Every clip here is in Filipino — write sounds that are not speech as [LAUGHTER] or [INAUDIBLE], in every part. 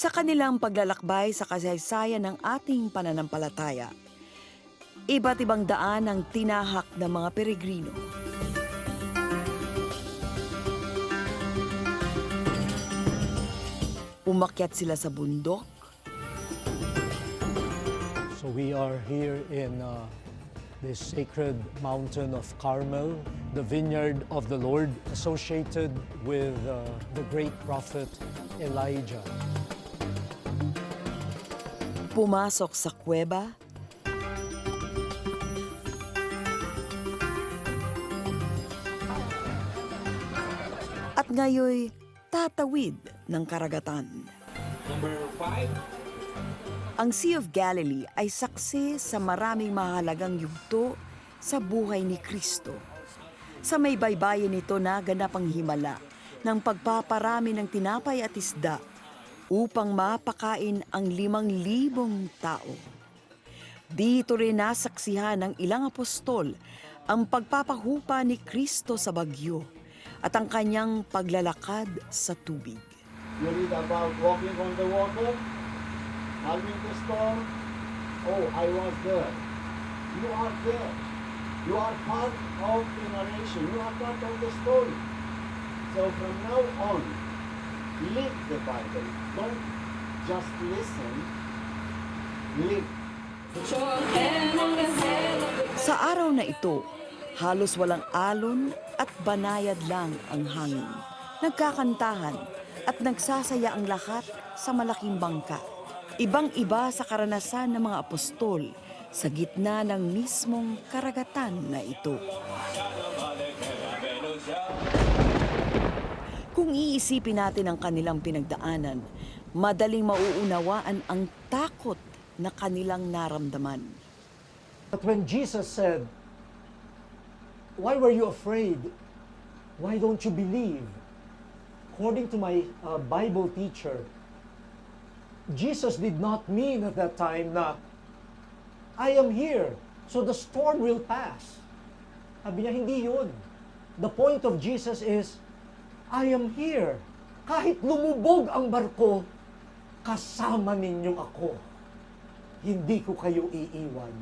sa kanilang paglalakbay sa kasaysayan ng ating pananampalataya. Iba't ibang daan ang tinahak ng mga peregrino. Umakyat sila sa bundok, So we are here in uh, this sacred mountain of Carmel, the vineyard of the Lord, associated with uh, the great prophet Elijah. Pumasok sa kuweba, at ngayoy tatawid ng karagatan. Number five, Ang Sea of Galilee ay saksi sa maraming mahalagang yugto sa buhay ni Kristo. Sa may baybayin nito naganap ang himala ng pagpaparami ng tinapay at isda upang mapakain ang limang libong tao. Dito rin nasaksihan ng ilang apostol ang pagpapahupa ni Kristo sa bagyo at ang kanyang paglalakad sa tubig. you read about walking on the water, calming the storm. Oh, I was there. You are there. You are part of the narration. You are part of the story. So from now on, live the Bible. Don't just listen. Live. Sa araw na ito, halos walang alon at banayad lang ang hangin. Nagkakantahan at nagsasaya ang lahat sa malaking bangka. Ibang-iba sa karanasan ng mga apostol sa gitna ng mismong karagatan na ito. Kung iisipin natin ang kanilang pinagdaanan, madaling mauunawaan ang takot na kanilang naramdaman. But when Jesus said, Why were you afraid? Why don't you believe? According to my uh, Bible teacher, Jesus did not mean at that time na I am here, so the storm will pass. Sabi niya, hindi yun. The point of Jesus is, I am here. Kahit lumubog ang barko, kasama ninyo ako. Hindi ko kayo iiwan.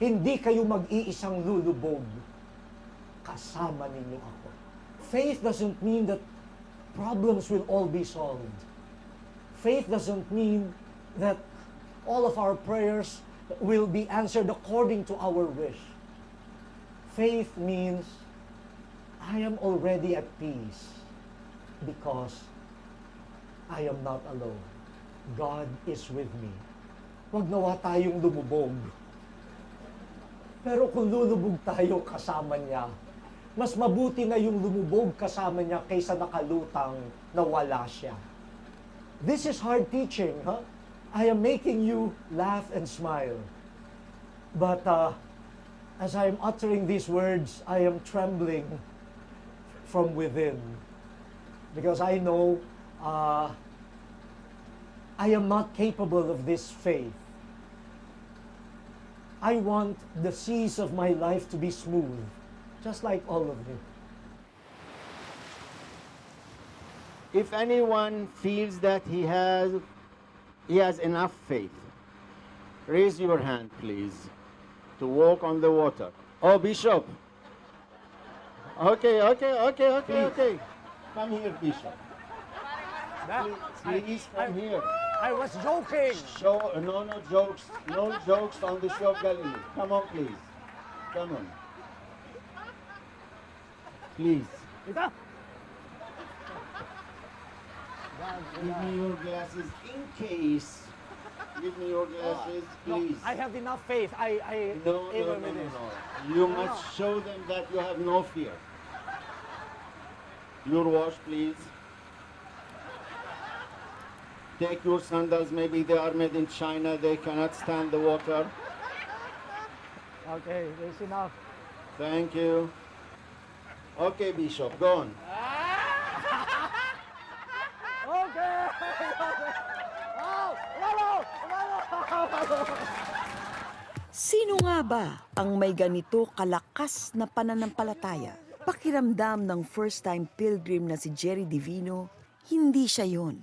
Hindi kayo mag-iisang lulubog. Kasama ninyo ako. Faith doesn't mean that problems will all be solved. Faith doesn't mean that all of our prayers will be answered according to our wish. Faith means I am already at peace because I am not alone. God is with me. Huwag nawa tayong lumubog. Pero kung lulubog tayo kasama niya, mas mabuti na yung lumubog kasama niya kaysa nakalutang na wala siya. This is hard teaching, huh? I am making you laugh and smile. But uh, as I am uttering these words, I am trembling from within. Because I know uh, I am not capable of this faith. I want the seas of my life to be smooth, just like all of you. If anyone feels that he has he has enough faith, raise your hand, please, to walk on the water. Oh, Bishop. Okay, okay, okay, okay, okay. Come here, Bishop. Please, please come here. I was joking. Show no no jokes, no jokes on the show of Galilee. Come on, please. Come on. Please. Give me your glasses in case. Give me your glasses, please. I have enough faith. I, I No, no, no, even no, with no. You must show them that you have no fear. Your watch, please. Take your sandals. Maybe they are made in China. They cannot stand the water. Okay, there's enough. Thank you. Okay, Bishop, go on. Okay. Sino nga ba ang may ganito kalakas na pananampalataya? Pakiramdam ng first-time pilgrim na si Jerry Divino, hindi siya yon.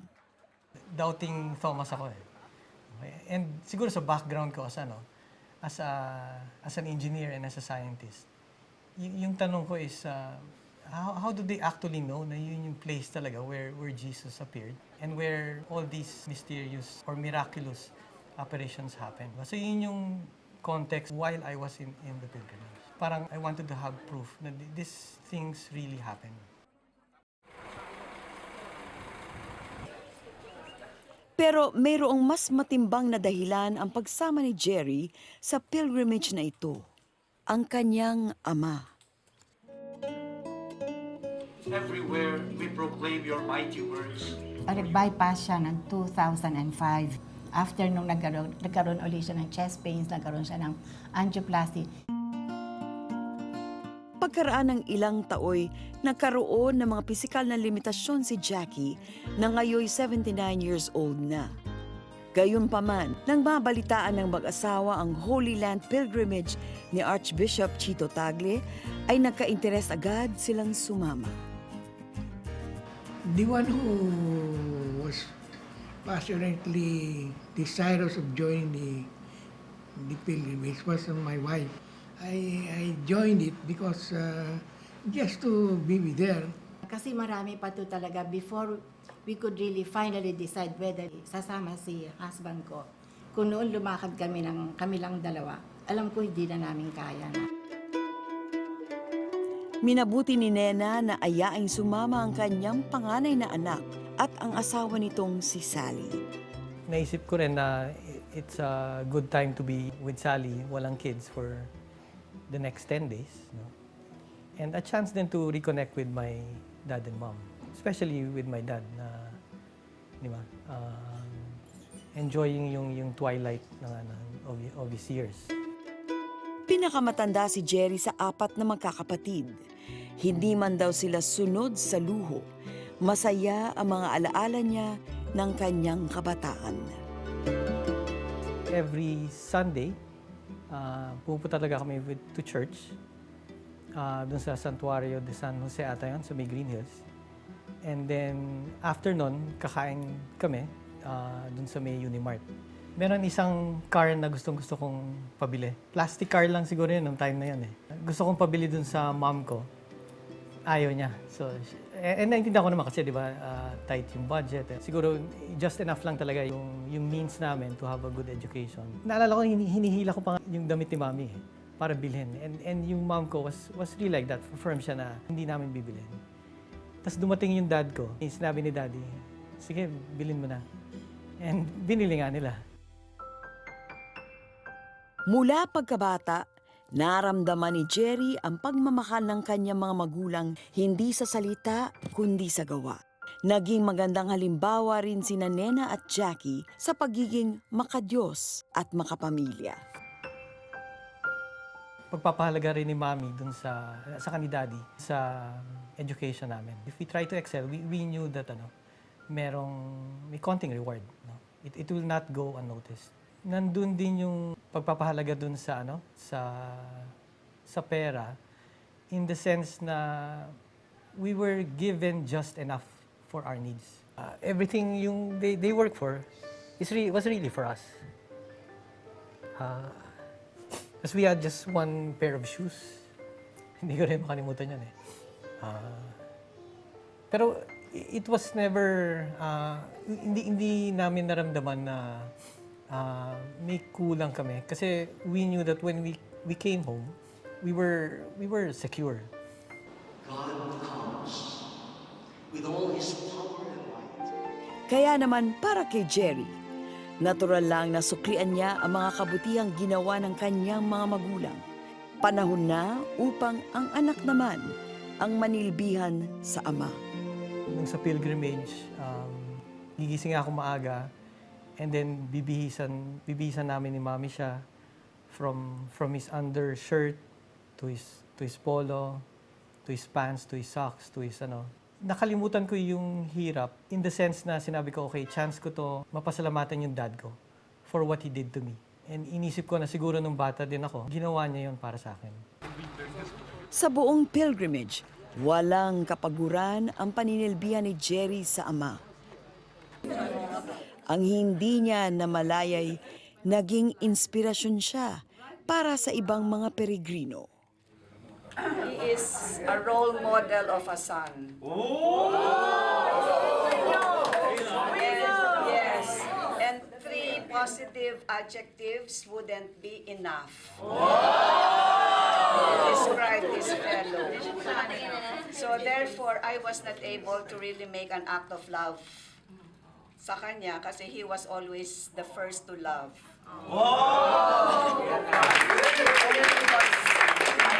doubting Thomas ako eh. And siguro sa background ko as ano, as a as an engineer and as a scientist. Y- yung tanong ko is uh, how how do they actually know na yun yung place talaga where where Jesus appeared and where all these mysterious or miraculous apparitions happen. So yun yung context while I was in in the pilgrimage. Parang I wanted to have proof na th- these things really happen. Pero mayroong mas matimbang na dahilan ang pagsama ni Jerry sa pilgrimage na ito. Ang kanyang ama. Everywhere we proclaim your mighty words. Nag-bypass siya ng 2005. After nung nagkaroon, nagkaroon ulit siya ng chest pains, nagkaroon siya ng angioplasty. Pagkaraan ng ilang taoy, nagkaroon ng mga pisikal na limitasyon si Jackie na ngayoy 79 years old na. Gayunpaman, nang mabalitaan ng mag-asawa ang Holy Land Pilgrimage ni Archbishop Chito Tagle, ay nagka-interes agad silang sumama. The one who was passionately desirous of joining the, the pilgrimage was my wife. I, I joined it because uh, just to be with her. Kasi marami pa to talaga before we could really finally decide whether sasama si husband ko. Kung noon lumakad kami ng kami lang dalawa, alam ko hindi na namin kaya na. Minabuti ni Nena na ayaing sumama ang kanyang panganay na anak at ang asawa nitong si Sally. Naisip ko rin na it's a good time to be with Sally, walang kids for the next 10 days. No? And a chance then to reconnect with my dad and mom. Especially with my dad na, di ba, um, enjoying yung, yung twilight ng, of, of his years. Pinakamatanda si Jerry sa apat na magkakapatid. Hindi man daw sila sunod sa luho. Masaya ang mga alaala niya ng kanyang kabataan. every Sunday, uh, pupunta talaga kami with, to church. Uh, dun sa Santuario de San Jose ata yun, sa may Green Hills. And then, after nun, kakain kami uh, dun sa may Unimart. Meron isang car na gustong gusto kong pabili. Plastic car lang siguro yun nung time na yun eh. Gusto kong pabili dun sa mom ko. Ayaw niya. So, and naintindihan ko naman kasi, di ba, ah, tight yung budget. Eh. Siguro, just enough lang talaga yung, yung means namin to have a good education. Naalala ko, hini- hinihila ko pa nga yung damit ni mami eh, para bilhin. And, and yung mom ko was, was really like that. Firm siya na hindi namin bibilhin. Tapos dumating yung dad ko. Sinabi ni daddy, sige, bilhin mo na. And binili nga nila. Mula pagkabata, naramdaman ni Jerry ang pagmamahal ng kanyang mga magulang hindi sa salita kundi sa gawa. Naging magandang halimbawa rin sina Nena at Jackie sa pagiging makadiyos at makapamilya. pagpapahalaga rin ni Mami dun sa sa kani Daddy sa education namin. If we try to excel, we, we knew that ano, merong may konting reward, no. It it will not go unnoticed. Nandun din yung pagpapahalaga dun sa ano, sa sa pera in the sense na we were given just enough for our needs. Uh, everything yung they, they work for is re- was really for us. Uh, Because we had just one pair of shoes. [LAUGHS] Hindi ko rin makalimutan yun eh. Ah, pero it was never, ah, hindi, hindi namin naramdaman na ah, may kulang kami. Kasi we knew that when we, we came home, we were, we were secure. God comes with all his power and might. Kaya naman para kay Jerry, natural lang na suklian niya ang mga kabutihang ginawa ng kanyang mga magulang. Panahon na upang ang anak naman ang manilbihan sa ama. Nung sa pilgrimage, um, gigising ako maaga and then bibihisan, bibihisan namin ni Mami siya from, from his undershirt to his, to his polo, to his pants, to his socks, to his ano. Nakalimutan ko yung hirap in the sense na sinabi ko, okay, chance ko to mapasalamatan yung dad ko for what he did to me. And inisip ko na siguro nung bata din ako, ginawa niya yun para sa akin. Sa buong pilgrimage, walang kapaguran ang paninilbihan ni Jerry sa ama. Ang hindi niya namalayay naging inspirasyon siya para sa ibang mga peregrino. He is a role model of a son. And, yes, and three positive adjectives wouldn't be enough. To describe this fellow. So therefore, I was not able to really make an act of love sa kanya kasi he was always the first to love. I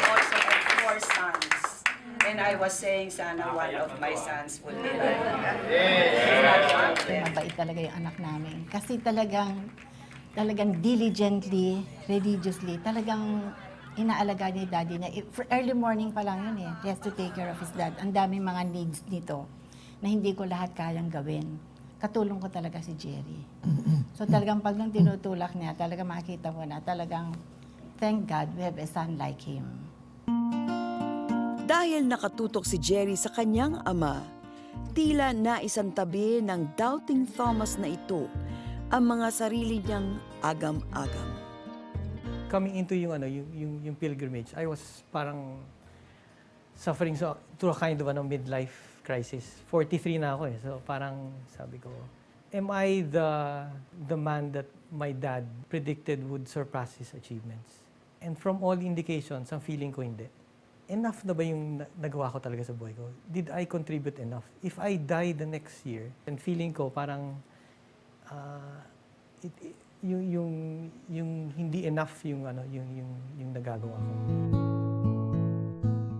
also have four sons. And I was saying sana one of my sons would be like that. Mabait talaga yung anak namin. Kasi talagang, talagang diligently, religiously, talagang inaalaga ni daddy niya. If- for early morning pa lang yun eh. He has to take care of his dad. Ang daming mga needs nito na hindi ko lahat kayang gawin. Katulong ko talaga si Jerry. So talagang pag nung tinutulak niya, talagang makita mo na talagang thank God we have a son like him. Dahil nakatutok si Jerry sa kanyang ama, tila naisantabi ng doubting Thomas na ito ang mga sarili niyang agam-agam. coming into yung ano yung, yung yung pilgrimage I was parang suffering so through a kind of ano midlife crisis. 43 na ako eh. So parang sabi ko am I the the man that my dad predicted would surpass his achievements? And from all indications ang feeling ko hindi. Enough na ba yung na- nagawa ko talaga sa buhay ko? Did I contribute enough? If I die the next year and feeling ko parang ah, it, it- yung yung yung hindi enough yung ano yung yung yung nagagawa ko.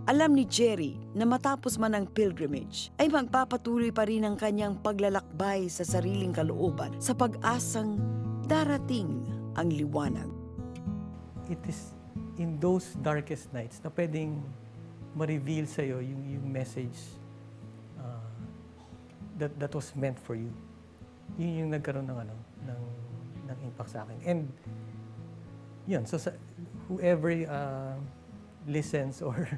Alam ni Jerry na matapos man ang pilgrimage ay magpapatuloy pa rin ang kanyang paglalakbay sa sariling kalooban sa pag-asang darating ang liwanag. It is in those darkest nights na pwedeng ma-reveal sa iyo yung yung message ah, that that was meant for you. Yun yung nagkaroon ng ano ng ng impact sa akin. And yun, so sa, whoever uh, listens or [LAUGHS]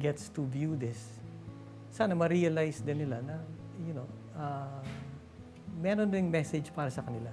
gets to view this, sana ma-realize din nila na, you know, uh, meron ding message para sa kanila.